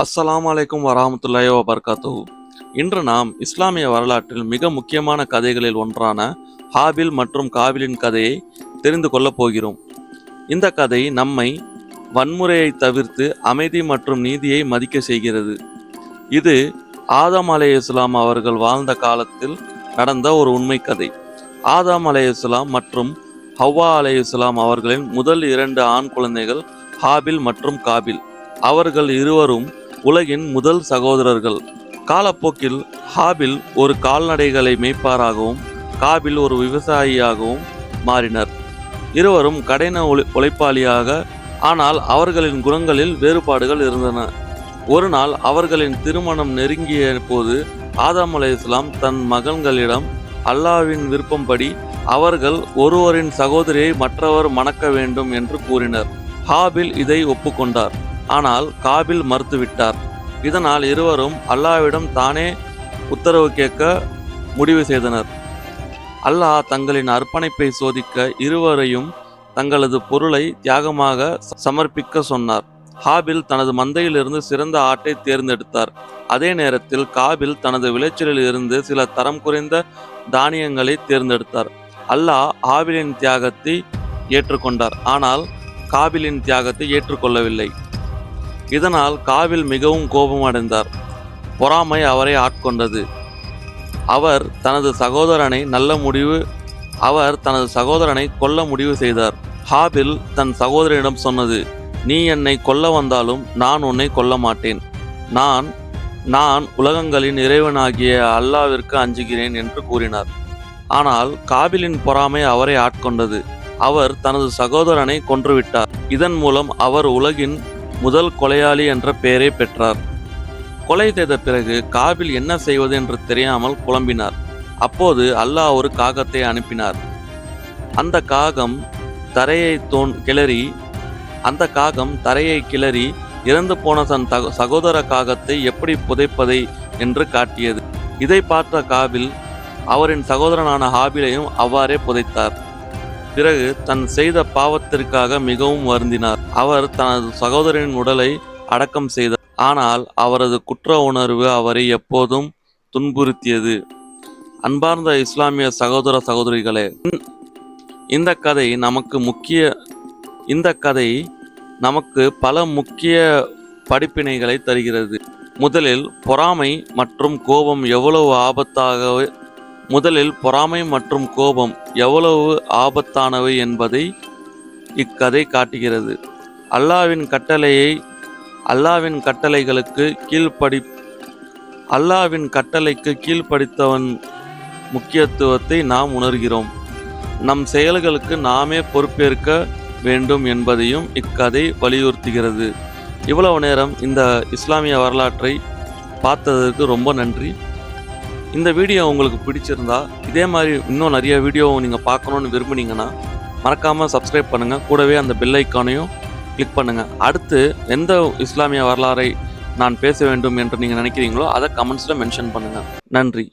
அஸ்ஸலாம் அலைக்கும் வரஹ்மத்துல்லாஹி வபர்காத்துஹு. இன்று நாம் இஸ்லாமிய வரலாற்றில் மிக முக்கியமான கதைகளில் ஒன்றான ஹாபில் மற்றும் காபிலின் கதையை தெரிந்து கொள்ளப் போகிறோம். இந்த கதை நம்மை வன்முறையை தவிர்த்து அமைதி மற்றும் நீதியை மதிக்க செய்கிறது. இது ஆதம் இஸ்லாம் அவர்கள் வாழ்ந்த காலத்தில் நடந்த ஒரு உண்மை கதை. ஆதாம் அலைஹிஸ்ஸலாம் மற்றும் ஹவ்வா அலைஹிஸ்ஸலாம் அவர்களின் முதல் இரண்டு ஆண் குழந்தைகள் ஹாபில் மற்றும் காபில். அவர்கள் இருவரும் உலகின் முதல் சகோதரர்கள். காலப்போக்கில் ஹாபில் ஒரு கால்நடைகளை மேய்ப்பாராகவும் காபில் ஒரு விவசாயியாகவும் மாறினர். இருவரும் கடின உழை உழைப்பாளியாக ஆனால் அவர்களின் குணங்களில் வேறுபாடுகள் இருந்தன. ஒரு நாள் அவர்களின் திருமணம் நெருங்கிய போது ஆதாம் இஸ்லாம் தன் மகன்களிடம் அல்லாவின் விருப்பம்படி அவர்கள் ஒருவரின் சகோதரியை மற்றவர் மணக்க வேண்டும் என்று கூறினர். ஹாபில் இதை ஒப்புக்கொண்டார். ஆனால் காபில் மறுத்துவிட்டார். இதனால் இருவரும் அல்லாவிடம் தானே உத்தரவு கேட்க முடிவு செய்தனர். அல்லாஹ் தங்களின் அர்ப்பணிப்பை சோதிக்க இருவரையும் தங்களது பொருளை தியாகமாக சமர்ப்பிக்க சொன்னார். ஹாபில் தனது மந்தையிலிருந்து சிறந்த ஆட்டை தேர்ந்தெடுத்தார். அதே நேரத்தில் காபில் தனது விளைச்சலில் இருந்து சில தரம் குறைந்த தானியங்களை தேர்ந்தெடுத்தார். அல்லாஹ் ஹாபிலின் தியாகத்தை ஏற்றுக்கொண்டார். ஆனால் காபிலின் தியாகத்தை ஏற்றுக்கொள்ளவில்லை. இதனால் காபில் மிகவும் கோபமடைந்தார். பொறாமை அவரை ஆட்கொண்டது. அவர் தனது சகோதரனை நல்ல முடிவு அவர் தனது சகோதரனை கொல்ல முடிவு செய்தார். ஹாபில் தன் சகோதரனிடம் சொன்னது நீ என்னை கொல்ல வந்தாலும் நான் உன்னை கொல்ல மாட்டேன். நான் நான் உலகங்களின் இறைவனாகிய அல்லாவிற்கு அஞ்சுகிறேன் என்று கூறினார். ஆனால் காபிலின் பொறாமை அவரை ஆட்கொண்டது. அவர் தனது சகோதரனை கொன்றுவிட்டார். இதன் மூலம் அவர் உலகின் முதல் கொலையாளி என்ற பெயரை பெற்றார். கொலை செய்த பிறகு காபில் என்ன செய்வது என்று தெரியாமல் குழம்பினார். அப்போது அல்லாஹ் ஒரு காகத்தை அனுப்பினார். அந்த காகம் தரையை தோன் கிளறி அந்த காகம் தரையை கிளறி இறந்து போன தன் தக சகோதர காகத்தை எப்படி புதைப்பதை என்று காட்டியது. இதை பார்த்த காபில் அவரின் சகோதரனான ஹாபிலையும் அவ்வாறே புதைத்தார். பிறகு தன் செய்த பாவத்திற்காக மிகவும் வருந்தினார். அவர் தனது சகோதரனின் உடலை அடக்கம் செய்தார். ஆனால் அவரது குற்ற உணர்வு அவரை எப்போதும் துன்புறுத்தியது. அன்பார்ந்த இஸ்லாமிய சகோதர சகோதரிகளே இந்த கதை நமக்கு முக்கிய இந்த கதை நமக்கு பல முக்கிய படிப்பினைகளை தருகிறது. முதலில் பொறாமை மற்றும் கோபம் எவ்வளவு ஆபத்தாக முதலில் பொறாமை மற்றும் கோபம் எவ்வளவு ஆபத்தானவை என்பதை இக்கதை காட்டுகிறது. அல்லாவின் கட்டளையை அல்லாவின் கட்டளைகளுக்கு கீழ்ப்படி அல்லாவின் கட்டளைக்கு கீழ்ப்படித்தவன் முக்கியத்துவத்தை நாம் உணர்கிறோம். நம் செயல்களுக்கு நாமே பொறுப்பேற்க வேண்டும் என்பதையும் இக்கதை வலியுறுத்துகிறது. இவ்வளவு நேரம் இந்த இஸ்லாமிய வரலாற்றை பார்த்ததற்கு ரொம்ப நன்றி. இந்த வீடியோ உங்களுக்கு பிடிச்சிருந்தா இதே மாதிரி இன்னும் நிறைய வீடியோவை நீங்கள் பார்க்கணுன்னு விரும்புனீங்கன்னா மறக்காமல் சப்ஸ்கிரைப் பண்ணுங்கள் கூடவே அந்த பெல் ஐக்கானையும் கிளிக் பண்ணுங்கள் அடுத்து எந்த இஸ்லாமிய வரலாறை நான் பேச வேண்டும் என்று நீங்கள் நினைக்கிறீங்களோ அதை கமெண்ட்ஸில் மென்ஷன் பண்ணுங்கள் நன்றி.